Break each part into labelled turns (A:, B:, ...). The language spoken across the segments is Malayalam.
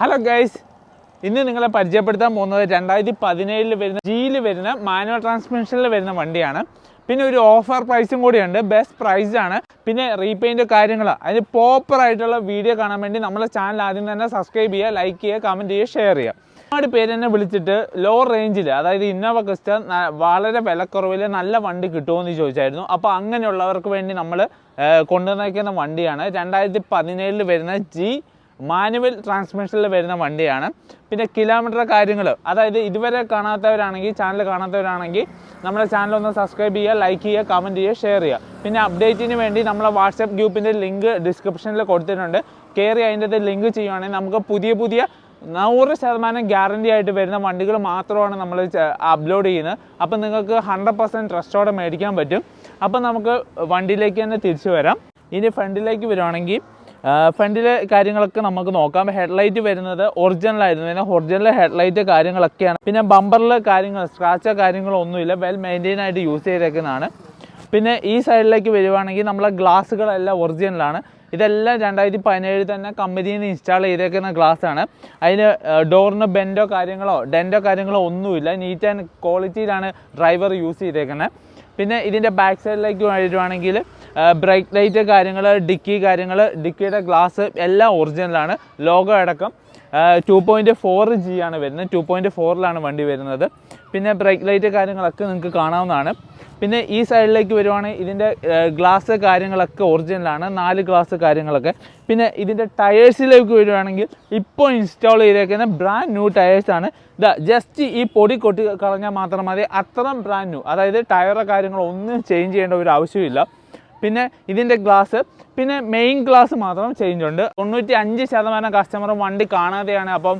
A: ഹലോ ഗൈസ് ഇന്ന് നിങ്ങളെ പരിചയപ്പെടുത്താൻ പോകുന്നത് രണ്ടായിരത്തി പതിനേഴിൽ വരുന്ന ജിയിൽ വരുന്ന മാനുവൽ ട്രാൻസ്മിഷനിൽ വരുന്ന വണ്ടിയാണ്. പിന്നെ ഒരു ഓഫർ പ്രൈസും കൂടിയുണ്ട്. ബെസ്റ്റ് പ്രൈസാണ് പിന്നെ റീപെയിന്റ് കാര്യങ്ങൾ അതിന് പ്രോപ്പറായിട്ടുള്ള വീഡിയോ കാണാൻ വേണ്ടി നമ്മളെ ചാനൽ ആദ്യം തന്നെ സബ്സ്ക്രൈബ് ചെയ്യുക ലൈക്ക് ചെയ്യുക കമന്റ് ചെയ്യുക ഷെയർ ചെയ്യുക. ഒരുപാട് പേര് തന്നെ വിളിച്ചിട്ട് ലോ റേഞ്ചിൽ അതായത് ഇന്നോവ ക്രിസ്റ്റ വളരെ വിലക്കുറവിൽ നല്ല വണ്ടി കിട്ടുമെന്ന് ചോദിച്ചായിരുന്നു. അപ്പോൾ അങ്ങനെയുള്ളവർക്ക് വേണ്ടി നമ്മൾ കൊണ്ടുവന്നേക്കുന്ന വണ്ടിയാണ് രണ്ടായിരത്തി പതിനേഴിൽ വരുന്ന ജി മാനുവൽ ട്രാൻസ്മിഷനിൽ വരുന്ന വണ്ടിയാണ്. പിന്നെ കിലോമീറ്റർ കാര്യങ്ങൾ അതായത് ഇതുവരെ കാണാത്തവരാണെങ്കിൽ ചാനൽ കാണാത്തവരാണെങ്കിൽ നമ്മുടെ ചാനൽ ഒന്ന് സബ്സ്ക്രൈബ് ചെയ്യുക ലൈക്ക് ചെയ്യുക കമന്റ് ചെയ്യുക ഷെയർ ചെയ്യുക. പിന്നെ അപ്ഡേറ്റിന് വേണ്ടി നമ്മളെ വാട്സപ്പ് ഗ്രൂപ്പിന്റെ ലിങ്ക് ഡിസ്ക്രിപ്ഷനിൽ കൊടുത്തിട്ടുണ്ട്. കയറി അതിന്റെ ലിങ്ക് ചെയ്യുവാണെങ്കിൽ നമുക്ക് പുതിയ പുതിയ നൂറ് ശതമാനം ഗ്യാരണ്ടി ആയിട്ട് വരുന്ന വണ്ടികൾ മാത്രമാണ് നമ്മൾ അപ്ലോഡ് ചെയ്യുന്നത്. അപ്പം നിങ്ങൾക്ക് ഹൺഡ്രഡ് പെർസെന്റ് ട്രസ്റ്റോടെ മേടിക്കാൻ പറ്റും. അപ്പം നമുക്ക് വണ്ടിയിലേക്ക് തന്നെ തിരിച്ചു വരാം. ഇനി ഫ്രണ്ടിലേക്ക് വരുവാണെങ്കിൽ ഫ്രണ്ടിലെ കാര്യങ്ങളൊക്കെ നമുക്ക് നോക്കാം. ഹെഡ്ലൈറ്റ് വരുന്നത് ഒറിജിനൽ ആയിരുന്നു പിന്നെ ഒറിജിനൽ ഹെഡ്ലൈറ്റ് കാര്യങ്ങളൊക്കെയാണ്. പിന്നെ ബമ്പറിൽ കാര്യങ്ങൾ സ്ക്രാച്ചോ കാര്യങ്ങളോ ഒന്നുമില്ല. വെൽ മെയിന്റെയിൻ ആയിട്ട് യൂസ് ചെയ്തേക്കുന്നതാണ്. പിന്നെ ഈ സൈഡിലേക്ക് വരുവാണെങ്കിൽ നമ്മളെ ഗ്ലാസ്സുകളെല്ലാം ഒറിജിനലാണ്. ഇതെല്ലാം രണ്ടായിരത്തി പതിനേഴിൽ തന്നെ കമ്പനിയിൽ നിന്ന് ഇൻസ്റ്റാൾ ചെയ്തേക്കുന്ന ഗ്ലാസ് ആണ് അതിന് ഡോറിന് ബെൻഡോ കാര്യങ്ങളോ ഡെൻഡോ കാര്യങ്ങളോ ഒന്നുമില്ല. നീറ്റ് ആൻഡ് ക്വാളിറ്റിയിലാണ് ഡ്രൈവർ യൂസ് ചെയ്തേക്കുന്നത് പിന്നെ ഇതിന്റെ ബാക്ക് സൈഡിലേക്ക് വരുവാണെങ്കിൽ ബ്രേക്ക് ലൈറ്റ് കാര്യങ്ങൾ ഡിക്കി കാര്യങ്ങൾ ഡിക്കിയുടെ ഗ്ലാസ് എല്ലാം ഒറിജിനലാണ് ലോഗോ അടക്കം ടു പോയിന്റ് ഫോർ ജി ആണ് വരുന്നത്. ടു പോയിന്റ് ഫോറിലാണ് വണ്ടി വരുന്നത്. പിന്നെ ബ്രേക്ക് ലൈറ്റ് കാര്യങ്ങളൊക്കെ നിങ്ങൾക്ക് കാണാവുന്നതാണ്. പിന്നെ ഈ സൈഡിലേക്ക് വരുവാണെങ്കിൽ ഇതിന്റെ ഗ്ലാസ് കാര്യങ്ങളൊക്കെ ഒറിജിനലാണ് നാല് ഗ്ലാസ് കാര്യങ്ങളൊക്കെ. പിന്നെ ഇതിന്റെ ടയേഴ്സിലേക്ക് വരുവാണെങ്കിൽ ഇപ്പോൾ ഇൻസ്റ്റാൾ ചെയ്തേക്കുന്ന ബ്രാൻഡ് ന്യൂ ടയേഴ്സാണ് ഇതാ ജസ്റ്റ് ഈ പൊടി കൊട്ടി കളഞ്ഞാൽ മാത്രം മതി. അത്രയും ബ്രാൻഡ് ന്യൂ അതായത് ടയറോ കാര്യങ്ങളോ ഒന്നും ചേഞ്ച് ചെയ്യേണ്ട ഒരു ആവശ്യമില്ല പിന്നെ ഇതിന്റെ ഗ്ലാസ് പിന്നെ മെയിൻ ഗ്ലാസ് മാത്രം ചേഞ്ച് ഉണ്ട്. തൊണ്ണൂറ്റി അഞ്ച് ശതമാനം കസ്റ്റമർ വണ്ടി കാണാതെയാണ് അപ്പം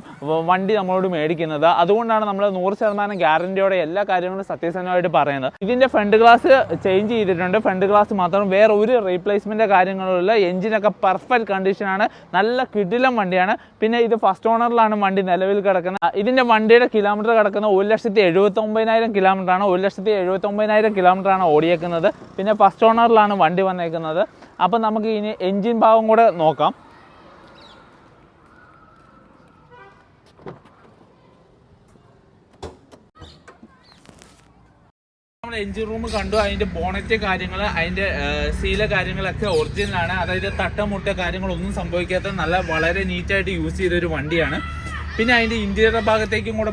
A: വണ്ടി നമ്മളോട് മേടിക്കുന്നത്. അതുകൊണ്ടാണ് നമ്മൾ നൂറ് ശതമാനം ഗ്യാരണ്ടിയോടെ എല്ലാ കാര്യങ്ങളും സത്യസന്ധമായിട്ട് പറയുന്നത്. ഇതിന്റെ ഫ്രണ്ട് ഗ്ലാസ് ചേഞ്ച് ചെയ്തിട്ടുണ്ട്. ഫ്രണ്ട് ഗ്ലാസ് മാത്രം വേറെ ഒരു റീപ്ലേസ്മെന്റ് കാര്യങ്ങളുമില്ല എഞ്ചിനൊക്കെ പെർഫെക്റ്റ് കണ്ടീഷനാണ് നല്ല കിടിലം വണ്ടിയാണ്. പിന്നെ ഇത് ഫസ്റ്റ് ഓണറിലാണ് വണ്ടി നിലവിൽ കിടക്കുന്നത്. ഇതിന്റെ വണ്ടിയുടെ കിലോമീറ്റർ കിടക്കുന്ന ഒരു ലക്ഷത്തി എഴുപത്തൊമ്പതിനായിരം കിലോമീറ്ററാണ് ഒരു ലക്ഷത്തി എഴുപത്തൊമ്പതിനായിരം കിലോമീറ്ററാണ് ഓടിയേക്കുന്നത്. പിന്നെ ഫസ്റ്റ് ഓണറിലാണ് വണ്ടി വന്നേക്കുന്നത്. അപ്പം നമുക്ക് ഇനി എൻജിൻ ഭാഗം കൂടെ നോക്കാം. നമ്മൾ എഞ്ചിൻ റൂം കണ്ടു. അതിന്റെ ബോണറ്റ് കാര്യങ്ങൾ അതിന്റെ സീല കാര്യങ്ങളൊക്കെ ഒറിജിനൽ ആണ്. അതായത് തട്ടമുട്ട കാര്യങ്ങളൊന്നും സംഭവിക്കാത്ത നല്ല വളരെ നീറ്റായിട്ട് യൂസ് ചെയ്ത ഒരു വണ്ടിയാണ്. പിന്നെ അതിന്റെ ഇന്റീരിയർ ഭാഗത്തേക്കും കൂടെ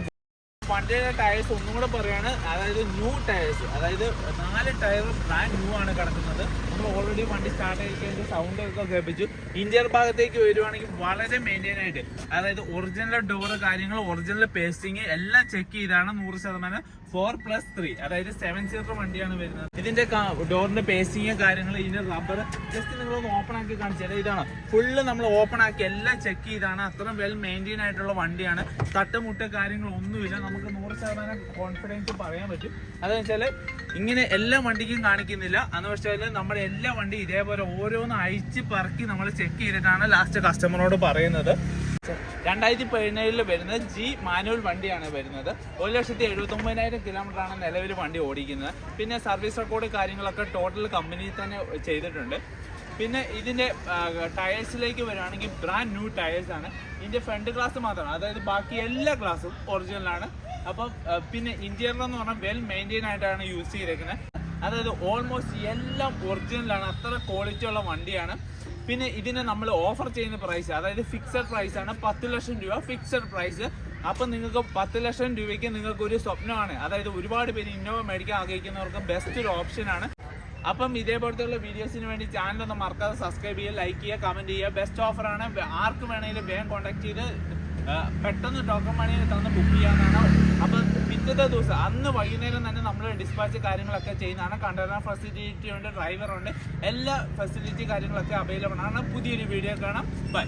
A: വണ്ടിയുടെ ടയേഴ്സ് ഒന്നും കൂടെ പറയാണ്. അതായത് ന്യൂ ടയേഴ്സ് അതായത് നാല് ടയർ ബ്രാൻഡ് ന്യൂ ആണ് കിടക്കുന്നത്. നമ്മൾ ഓൾറെഡി വണ്ടി സ്റ്റാർട്ട് ചെയ്തതിന്റെ സൗണ്ട് ഒക്കെ കേൾപ്പിച്ചു. ഇന്റീരിയർ ഭാഗത്തേക്ക് വരുവാണെങ്കിൽ വളരെ മെയിന്റെയിൻ ആയിട്ട്. അതായത് ഒറിജിനൽ ഡോറ് കാര്യങ്ങൾ ഒറിജിനൽ പേസ്റ്റിങ് എല്ലാം ചെക്ക് ചെയ്താണ് നൂറ് ശതമാനം ഫോർ പ്ലസ് ത്രീ അതായത് സെവൻ സീറ്റർ വണ്ടിയാണ് വരുന്നത്. ഇതിന്റെ ഡോറിന്റെ പേസിങ് കാര്യങ്ങൾ ഇതിന്റെ റബ്ബർ ജസ്റ്റ് നിങ്ങൾ ഒന്ന് ഓപ്പൺ ആക്കി കാണിച്ചാൽ ഇതാണ്. ഫുള്ള് നമ്മൾ ഓപ്പൺ ആക്കി എല്ലാം ചെക്ക് ചെയ്താണ്. അത്രയും വെൽ മെയിന്റെയിൻ ആയിട്ടുള്ള വണ്ടിയാണ്. തട്ടുമുട്ട കാര്യങ്ങൾ ഒന്നുമില്ല നമുക്ക് നൂറ് ശതമാനം കോൺഫിഡൻസ് പറയാൻ പറ്റും. അതെന്ന് വെച്ചാൽ ഇങ്ങനെ എല്ലാ വണ്ടിക്കും കാണിക്കുന്നില്ല. എന്ന് വെച്ചാൽ നമ്മുടെ എല്ലാ വണ്ടി ഇതേപോലെ ഓരോന്ന് അയച്ച് പറക്കി നമ്മൾ ചെക്ക് ചെയ്തിട്ടാണ് ലാസ്റ്റ് കസ്റ്റമറോട് പറയുന്നത്. രണ്ടായിരത്തി പതിനേഴിൽ വരുന്ന ജി മാനുവൽ വണ്ടിയാണ് വരുന്നത്. ഒരു ലക്ഷത്തി എഴുപത്തി ഒമ്പതിനായിരം കിലോമീറ്റർ ആണ് നിലവിൽ വണ്ടി ഓടിക്കുന്നത്. പിന്നെ സർവീസ് റെക്കോർഡ് കാര്യങ്ങളൊക്കെ ടോട്ടൽ കമ്പനി തന്നെ ചെയ്തിട്ടുണ്ട്. പിന്നെ ഇതിന്റെ ടയേഴ്സിലേക്ക് വരുവാണെങ്കിൽ ബ്രാൻഡ് ന്യൂ ടയേഴ്സ് ആണ്. ഇതിന്റെ ഫ്രണ്ട് ഗ്ലാസ് മാത്രമാണ്. അതായത് ബാക്കി എല്ലാ ഗ്ലാസും ഒറിജിനലാണ് അപ്പം പിന്നെ ഇന്റീരിയർ എന്ന് പറഞ്ഞാൽ വെൽ മെയിന്റെയിൻ ആയിട്ടാണ് യൂസ് ചെയ്തേക്കുന്നത് അതായത് ഓൾമോസ്റ്റ് എല്ലാം ഒറിജിനലാണ് അത്ര ക്വാളിറ്റി ഉള്ള വണ്ടിയാണ്. പിന്നെ ഇതിന് നമ്മൾ ഓഫർ ചെയ്യുന്ന പ്രൈസ് അതായത് ഫിക്സഡ് പ്രൈസ് ആണ് പത്ത് ലക്ഷം രൂപ ഫിക്സഡ് പ്രൈസ് അപ്പം നിങ്ങൾക്ക് പത്ത് ലക്ഷം രൂപയ്ക്ക് നിങ്ങൾക്ക് ഒരു സ്വപ്നമാണ്. അതായത് ഒരുപാട് പേര് ഇന്നോവ മേടിക്കാൻ ആഗ്രഹിക്കുന്നവർക്ക് ബെസ്റ്റ് ഒരു ഓപ്ഷനാണ് അപ്പം ഇതേപോലത്തെയുള്ള വീഡിയോസിന് വേണ്ടി ചാനൽ ഒന്ന് മറക്കാതെ സബ്സ്ക്രൈബ് ചെയ്യുക ലൈക്ക് ചെയ്യുക കമന്റ് ചെയ്യുക. ബെസ്റ്റ് ഓഫറാണ് ആർക്ക് വേണമെങ്കിലും വേഗം കോൺടാക്ട് ചെയ്ത് പെട്ടെന്ന് ടോക്കൺ മണി തന്ന് ബുക്ക് ചെയ്യാനാണ് അപ്പം പിറ്റത്തെ ദിവസം അന്ന് വൈകുന്നേരം തന്നെ നമ്മൾ ഡിസ്പാച്ച് കാര്യങ്ങളൊക്കെ ചെയ്യുന്നതാണ് കണ്ടെയ്നർ ഫെസിലിറ്റി ഉണ്ട് ഡ്രൈവർ ഉണ്ട് എല്ലാ ഫെസിലിറ്റി കാര്യങ്ങളൊക്കെ അവൈലബിൾ ആണ്. പുതിയൊരു വീഡിയോ കാണാം. ബൈ